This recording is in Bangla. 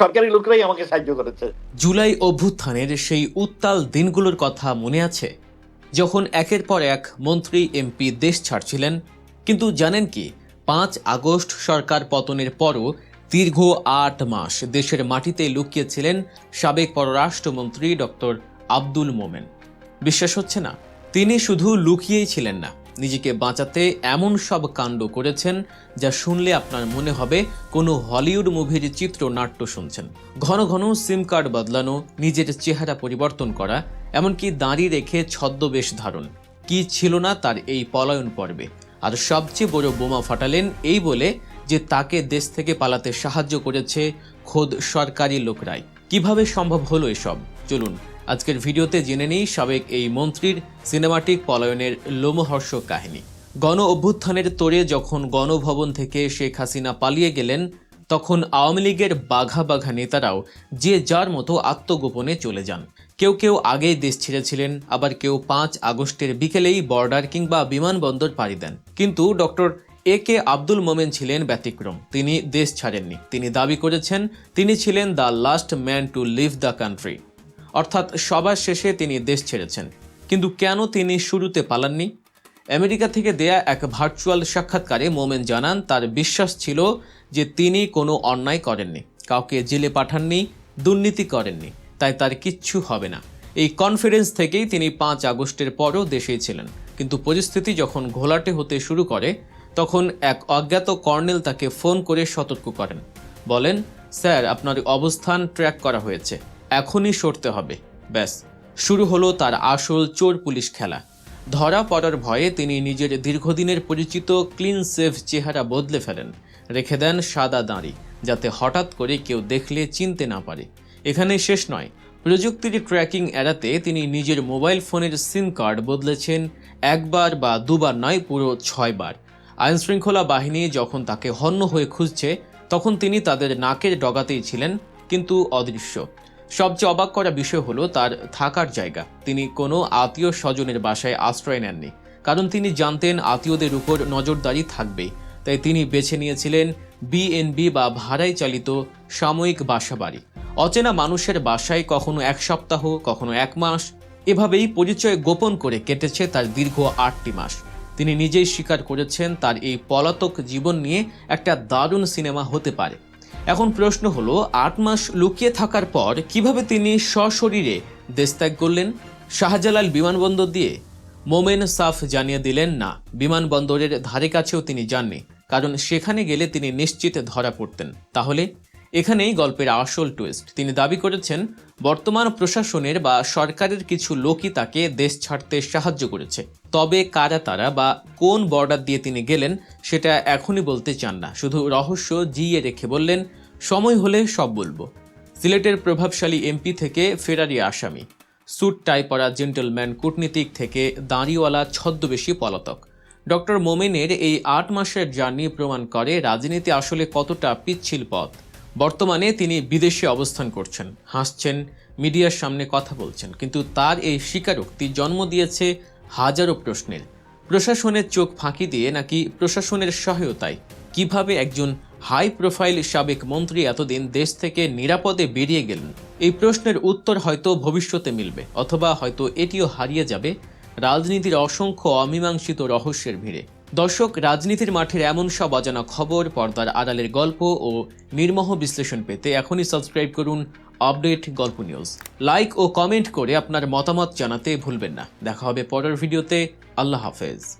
সরকারি লোকরাই আমাকে সাহায্য করেছে। জুলাই অভ্যুত্থানের সেই উত্তাল দিনগুলোর কথা মনে আছে, যখন একের পর এক মন্ত্রী এমপি দেশ ছাড়ছিলেন। কিন্তু জানেন কি, পাঁচ আগস্ট সরকার পতনের পরও দীর্ঘ আট মাস দেশের মাটিতে লুকিয়েছিলেন সাবেক পররাষ্ট্রমন্ত্রী ডক্টর আব্দুল মোমেন। বিশ্বাস হচ্ছে না, তিনি শুধু লুকিয়েই ছিলেন না নিজেকে বাঁচাতে এমন সব কাণ্ড করেছেন যা শুনলে আপনার মনে হবে কোনো হলিউড মুভির চিত্রনাট্য শুনছেন। ঘন ঘন সিম কার্ড বদলানো, নিজের চেহারা পরিবর্তন করা, এমনকি দাঁড়ি রেখে ছদ্মবেশ ধারণ। কি ছিল না তার এই পলায়ন পর্বে? আর সবচেয়ে বড় বোমা ফাটালেন এই বলে যে তাকে দেশ থেকে পালাতে সাহায্য করেছে খোদ সরকারি লোকরাই। কীভাবে সম্ভব হলো এসব? চলুন আজকের ভিডিওতে জেনে নিই সাবেক এই মন্ত্রীর সিনেমাটিক পলায়নের লোমহর্ষক কাহিনী। গণ অভ্যুত্থানের তোড়ে যখন গণভবন থেকে শেখ হাসিনা পালিয়ে গেলেন, তখন আওয়ামী লীগের বাঘা বাঘা নেতারাও যে যার মতো আত্মগোপনে চলে যান। কেউ কেউ আগেই দেশ ছেড়েছিলেন, আবার কেউ পাঁচ আগস্টের বিকেলেই বর্ডার কিংবা বিমানবন্দর পাড়ি দেন। কিন্তু ডক্টর এ কে আব্দুল মোমেন ছিলেন ব্যতিক্রম। তিনি দেশ ছাড়েননি। তিনি দাবি করেছেন, তিনি ছিলেন the last man to live the country. অর্থাৎ সবার শেষে তিনি দেশ ছেড়েছেন। কিন্তু কেন তিনি শুরুতে পালাননি? আমেরিকা থেকে দেয়া এক ভার্চুয়াল সাক্ষাৎকারে মোমেন জানান, তার বিশ্বাস ছিল যে তিনি কোনো অন্যায় করেননি, কাউকে জেলে পাঠাননি, দুর্নীতি করেননি, তাই তার কিচ্ছু হবে না। এই কনফিডেন্স থেকেই তিনি পাঁচ আগস্টের পরও দেশেই ছিলেন। কিন্তু পরিস্থিতি যখন ঘোলাটে হতে শুরু করে, তখন এক অজ্ঞাত কর্নেল তাকে ফোন করে সতর্ক করেন। বলেন, স্যার, আপনার অবস্থান ট্র্যাক করা হয়েছে। এখনই সরতে হবে। ব্যাস, শুরু হলো তার আসল চোর পুলিশ খেলা। ধরা পড়ার ভয়ে তিনি নিজের দীর্ঘদিনের পরিচিত ক্লিন সেভ চেহারা বদলে ফেলেন। রেখে দেন সাদা দাঁড়ি, যাতে হঠাৎ করে কেউ দেখলে চিনতে না পারে। এখানেই শেষ নয়, প্রযুক্তির ট্র্যাকিং এড়াতে তিনি নিজের মোবাইল ফোনের সিম কার্ড বদলেছেন একবার বা দুবার নয়, পুরো ছয়বার আইনশৃঙ্খলা বাহিনী যখন তাকে হন্য হয়ে খুঁজছে, তখন তিনি তাদের নাকের ডগাতেই ছিলেন, কিন্তু অদৃশ্য। সবচেয়ে অবাক করা বিষয় হলো তার থাকার জায়গা। তিনি কোনো আত্মীয় স্বজনের বাসায় আশ্রয় নেননি, কারণ তিনি জানতেন আত্মীয়দের উপর নজরদারি থাকবেই। তাই তিনি বেছে নিয়েছিলেন বিএনবি বা ভাড়ায় চালিত সাময়িক বাসা বাড়ি অচেনা মানুষের বাসায় কখনো এক সপ্তাহ, কখনো এক মাস, এভাবেই পরিচয় গোপন করে কেটেছে তার দীর্ঘ আটটি মাস। তিনি নিজেই স্বীকার করেছেন তার এই পলাতক জীবন নিয়ে একটা দারুণ সিনেমা হতে পারে। এখন প্রশ্ন হলো, আট মাস লুকিয়ে থাকার পর কীভাবে তিনি সশরীরে দেশত্যাগ করলেন? শাহজালাল বিমানবন্দর দিয়ে মোমেন সাফ জানিয়ে দিলেন, না, বিমানবন্দরের ধারে কাছেও তিনি যাননি, কারণ সেখানে গেলে তিনি নিশ্চিত ধরা পড়তেন। তাহলে এখানেই গল্পের আসল টুইস্ট তিনি দাবি করেছেন, বর্তমান প্রশাসনের বা সরকারের কিছু লোকই তাকে দেশ ছাড়তে সাহায্য করেছে। তবে কারা তারা বা কোন বর্ডার দিয়ে তিনি গেলেন, সেটা এখনই বলতে চান না। শুধু রহস্য জিয়ে রেখে বললেন, সময় হলে সব বলব। সিলেটের প্রভাবশালী এমপি থেকে ফেরারি আসামি। স্যুট টাই পরা জেন্টলম্যান কূটনীতিক থেকে দাঁড়িওয়ালা ছদ্মবেশী পলাতক। ডক্টর মোমেনের এই আট মাসের জার্নি প্রমাণ করে রাজনীতি আসলে কতটা পিচ্ছিল পথ। বর্তমানে তিনি বিদেশে অবস্থান করছেন, হাসছেন, মিডিয়ার সামনে কথা বলছেন, কিন্তু তার এই স্বীকারোক্তি জন্ম দিয়েছে হাজারো প্রশ্নের। প্রশাসনের চোখ ফাঁকি দিয়ে নাকি প্রশাসনের সহায়তায়? কীভাবে একজন হাই প্রোফাইল সাবেক মন্ত্রী এতদিন দেশ থেকে নিরাপদে বেরিয়ে গেলেন? এই প্রশ্নের উত্তর হয়তো ভবিষ্যতে মিলবে, অথবা হয়তো এটিও হারিয়ে যাবে। রাজনীতির অসংখ্য অমীমাংসিত রহস্যের ভিড়ে। দর্শক, রাজনীতির মাঠের এমন সব অজানা খবর, পর্দার আড়ালের গল্প ও নির্মহ বিশ্লেষণ পেতে এখনই সাবস্ক্রাইব করুন আপডেট গল্প নিউজ। লাইক ও কমেন্ট করে আপনার মতামত জানাতে ভুলবেন না। দেখা হবে পরের ভিডিওতে। আল্লাহ হাফেজ।